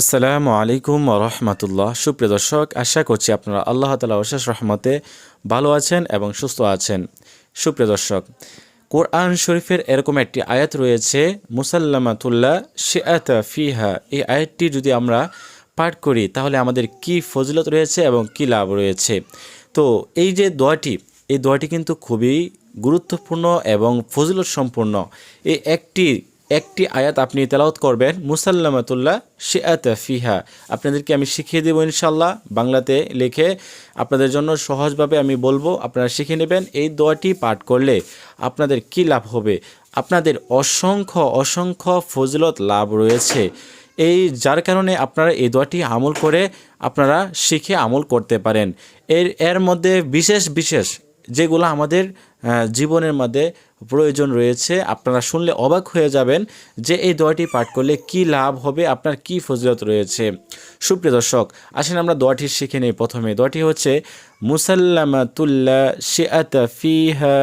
আসসালামু আলাইকুম রহমতুল্লাহ। সুপ্রিয় দর্শক, আশা করছি আপনারা আল্লাহ তালা অশেষ রহমতে ভালো আছেন এবং সুস্থ আছেন। সুপ্রিয় দর্শক, কোরআন শরীফের এরকম একটি আয়াত রয়েছে, মুসাল্লামাতুল্লাহ শিয়াত ফিহা। এই আয়াতটি যদি আমরা পাঠ করি, তাহলে আমাদের কি ফজিলত রয়েছে এবং কি লাভ রয়েছে? তো এই যে দোয়াটি, এই দোয়াটি কিন্তু খুবই গুরুত্বপূর্ণ এবং ফজিলত সম্পূর্ণ এই একটি একটি আয়াত আপনি তেলাওত করবেন, মুসাল্লামাতুল্লাহ শিয়াত ফিহা। আপনাদেরকে আমি শিখিয়ে দেবো ইনশাল্লাহ বাংলাতে লিখে আপনাদের জন্য সহজভাবে আমি বলব, আপনারা শিখে নেবেন। এই দোয়াটি পাঠ করলে আপনাদের কি লাভ হবে? আপনাদের অসংখ্য অসংখ্য ফজলত লাভ রয়েছে। এই, যার কারণে আপনারা এই দোয়াটি আমল করে আপনারা শিখে আমল করতে পারেন। এর এর মধ্যে বিশেষ বিশেষ যেগুলো আমাদের জীবনের মধ্যে প্রয়োজন রয়েছে, আপনারা শুনলে অবাক হয়ে যাবেন যে এই দোয়াটি পাঠ করলে কি লাভ হবে, আপনার কি ফজিলত রয়েছে। সুপ্রিয় দর্শক, আসেন আমরা দোয়াটি শিখে নিই প্রথমে। দোয়াটি হচ্ছে মুসাল্লামাতুল্লাহ শিআত ফিহা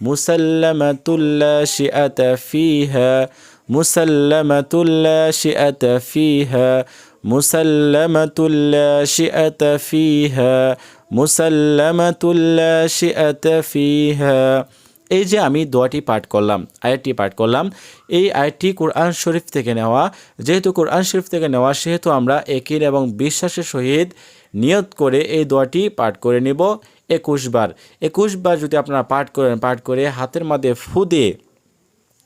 মুসাল্লামাতুল্লাহ শিআত ফিহা মুসাল্লামাতুল্লাহ শিআত ফিহা মুসাল্লামাতুল্লাহ শিআত ফিহা এই যে আমি দোয়াটি পাঠ করলাম, আয়াতটি পাঠ করলাম, এই আয়াতটি কোরআন শরীফ থেকে নেওয়া, যেহেতু কোরআন শরীফ থেকে নেওয়া, সেহেতু আমরা একিন এবং বিশ্বাসের সহিত নিয়ত করে এই দোয়াটি পাঠ করে নেব একুশ বার। একুশ বার যদি আপনারা পাঠ করেন, পাঠ করে হাতের মধ্যে ফু দিয়ে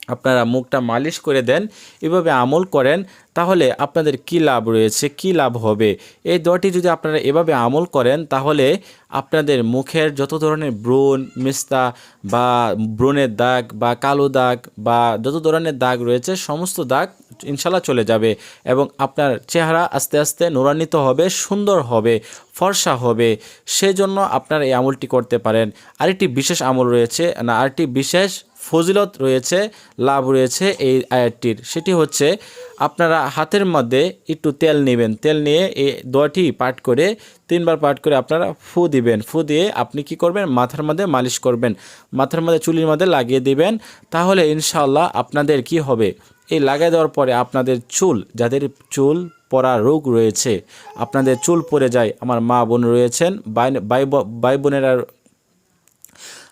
আপনারা মুখটা মালিশ করে দেন, এভাবে আমল করেন, তাহলে আপনাদের কি লাভ রয়েছে, কি লাভ হবে? এই দোয়াটি যদি আপনারা এভাবে আমল করেন, তাহলে আপনাদের মুখের যত ধরনের ব্রণ মিস্তা বা ব্রণের দাগ বা কালো দাগ বা যত ধরনের দাগ রয়েছে, সমস্ত দাগ ইনশাল্লাহ চলে যাবে এবং আপনার চেহারা আস্তে আস্তে নুরান্বিত হবে, সুন্দর হবে, ফর্সা হবে। সেজন্য আপনারা এই আমলটি করতে পারেন। আরেকটি বিশেষ আমল রয়েছে, না, আরেকটি বিশেষ ফজিলত রয়েছে, লাভ রয়েছে এই আয়াতটির। সেটি হচ্ছে, আপনারা হাতের মধ্যে একটু তেল নেবেন। তেল নিয়ে এই দোয়াটি পাঠ করে, তিনবার পাঠ করে আপনারা ফু দিবেন। ফু দিয়ে আপনি কি করবেন? মাথার মধ্যে মালিশ করবেন। মাথার মধ্যে চুলির মধ্যে লাগিয়ে দিবেন। তাহলে ইনশাআল্লাহ আপনাদের কি হবে? এই লাগিয়ে দেওয়ার পরে আপনাদের চুল, যাদের চুল পড়া রোগ রয়েছে, আপনাদের চুল পড়ে যায়। আমার মা বোন রয়েছেন ভাই ভাই ব- ভাই বোনেরা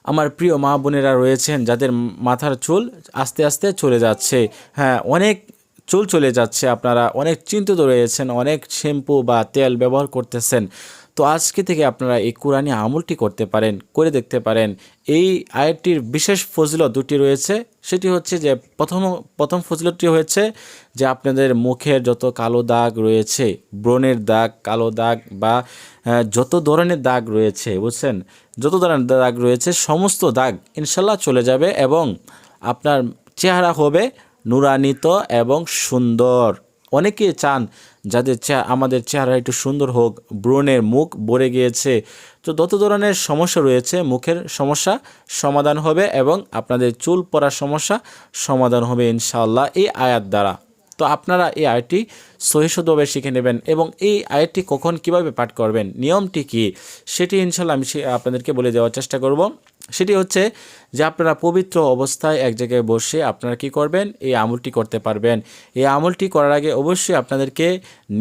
আমার প্রিয় মা বোনেরা রয়েছেন, যাদের মাথার চুল আস্তে আস্তে চলে যাচ্ছে। হ্যাঁ অনেক চুল চলে যাচ্ছে। আপনারা অনেক চিন্তিত রয়েছেন, অনেক শ্যাম্পু বা তেল ব্যবহার করতেছেন। তো আজকে থেকে আপনারা এই কোরআনী আমলটি করতে পারেন, করে দেখতে পারেন। এই আয়াতটির বিশেষ ফজিলত দুটি রয়েছে। সেটি হচ্ছে যে প্রথম প্রথম ফজিলতটি হয়েছে যে আপনাদের মুখের যত কালো দাগ রয়েছে, ব্রণের দাগ, কালো দাগ বা যত ধরনের দাগ রয়েছে, বুঝছেন? যত ধরনের দাগ রয়েছে, সমস্ত দাগ ইনশাল্লাহ চলে যাবে এবং আপনার চেহারা হবে নুরান্বিত এবং সুন্দর। অনেকে চান যাদের চে- আমাদের চেহারা একটু সুন্দর হোক, ব্রণের মুখ ভরে গিয়েছে। তো যত ধরনের সমস্যা রয়েছে, মুখের সমস্যা সমাধান হবে এবং আপনাদের চুল পড়ার সমস্যা সমাধান হবে ইনশাআল্লাহ এই আয়াত দ্বারা। তো আপনারা এই আয়টি সহিষ্ণুভাবে শিখে নেবেন এবং এই আয়টি কখন কীভাবে পাঠ করবেন, নিয়মটি কি, সেটি ইনশাল্লাহ আমি আপনাদেরকে বলে দেওয়ার চেষ্টা করব। সেটি হচ্ছে যে আপনারা পবিত্র অবস্থায় এক জায়গায় বসে আপনারা কি করবেন? এই আমলটি করতে পারবেন। এই আমলটি করার আগে অবশ্যই আপনাদেরকে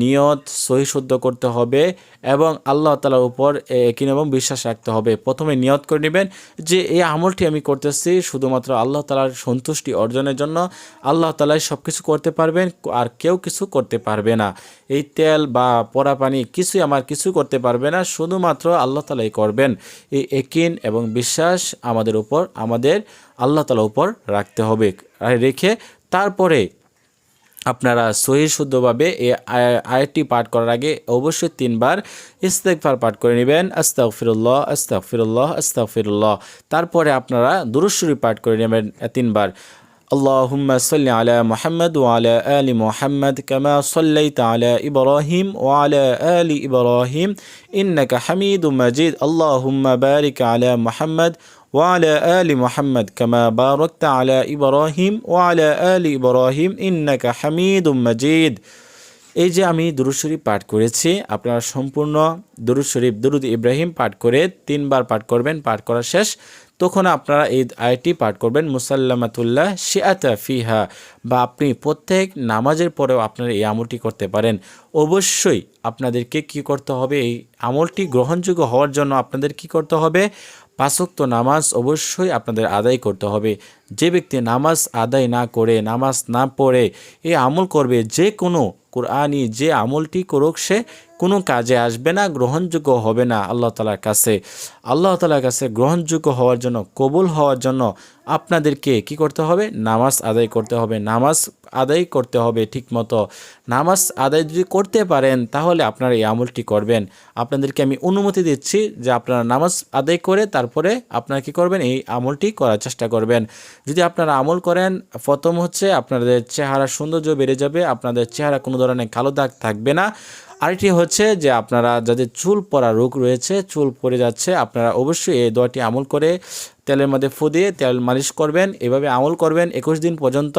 নিয়ত সহিশুদ্ধ করতে হবে এবং আল্লাহ তালার উপর কিন এবং বিশ্বাস রাখতে হবে। প্রথমে নিয়ত করে নেবেন যে এই আমলটি আমি করতেছি শুধুমাত্র আল্লাহ তালার সন্তুষ্টি অর্জনের জন্য। আল্লাহ তালাই সব কিছু করতে পারবেন, আর কেউ কিছু করতে পারবে না। এই তেল বা পরা পানি কিছুই আমার কিছু করতে পারবে না, শুধুমাত্র আল্লাহ তালাই করবেন। এই একিন এবং বিশ্বাস আমাদের উপর আমাদের আল্লাহ তালার উপর রাখতে হবে আর রেখে তারপরে আপনারা সহি শুদ্ধভাবে এই আয়- আয়াতটি পাঠ করার আগে অবশ্যই তিনবার ইস্তেকফার পাঠ করে নেবেন আস্তাগফিরুল্লাহ আস্তাগফিরুল্লাহ আস্তাগফিরুল্লাহ তারপরে আপনারা দুরুশ্বরী পাঠ করে নেবেন এ তিনবার اللهم صل على محمد وعلى آل محمد كما صليت على إبراهيم وعلى آل إبراهيم إنك حميد مجيد اللهم بارك على محمد ওয়ালা আলি মোহাম্মদ কামা বারকতা আলা ইবরাহিম ওয়ালা আলি ইবরাহিম ইন্নাকা হামিদ মজিদ। এই যে আমি দুরুদ শরীফ পাঠ করেছি, আপনারা সম্পূর্ণ দুরুদ শরীফ, দুরুদ ইব্রাহিম পাঠ করে তিনবার পাঠ করবেন, পাঠ করা শেষ। তখন আপনারা এই আয়টি পাঠ করবেন, মুসাল্লামাতুল্লাহ শিয়াতা ফিহা। বা আপনি প্রত্যেক নামাজের পরেও আপনারা এই আমলটি করতে পারেন। অবশ্যই আপনাদেরকে কি করতে হবে? এই আমলটি গ্রহণযোগ্য হওয়ার জন্য আপনাদের কি করতে হবে? পাঁচক্ত নামাজ অবশ্যই আপনাদের আদায় করতে হবে। যে ব্যক্তি নামাজ আদায় না করে, নামাজ না পড়ে, এ আমল করবে যে কোনো, কোরআনই যে আমলটি করুক সে কোনো কাজে আসবে না, গ্রহণযোগ্য হবে না আল্লাহ তালার কাছে। আল্লাহ তালার কাছে গ্রহণযোগ্য হওয়ার জন্য, কবুল হওয়ার জন্য আপনাদেরকে কি করতে হবে? নামাজ আদায় করতে হবে। নামাজ আদায় করতে হবে ঠিকমতো। নামাজ আদায় যদি করতে পারেন, তাহলে আপনারা এই আমলটি করবেন। আপনাদেরকে আমি অনুমতি দিচ্ছি যে আপনারা নামাজ আদায় করে তারপরে আপনারা কি করবেন? এই আমলটি করার চেষ্টা করবেন। যদি আপনারা আমল করেন, প্রথম হচ্ছে আপনাদের চেহারা সৌন্দর্য বেড়ে যাবে, আপনাদের চেহারা কোনো ধরনের কালো দাগ থাকবে না। আরেকটি হচ্ছে যে আপনারা যাদের চুল পড়া রোগ রয়েছে, চুল পড়ে যাচ্ছে, আপনারা অবশ্যই এই দোয়াটি আমল করে তেলের মধ্যে ফু দিয়ে তেল মালিশ করবেন। এভাবে আমল করবেন একুশ দিন পর্যন্ত।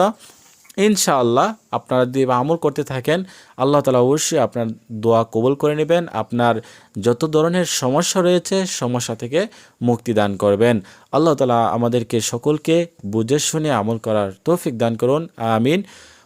ইনশাআল্লাহ আপনারা যদি আমল করতে থাকেন, আল্লাহ তালা অবশ্যই আপনার দোয়া কবুল করে নেবেন। আপনার যত ধরনের সমস্যা রয়েছে, সমস্যা থেকে মুক্তি দান করবেন। আল্লাহ তালা আমাদেরকে সকলকে বুঝে শুনে আমল করার তৌফিক দান করুন। আমিন।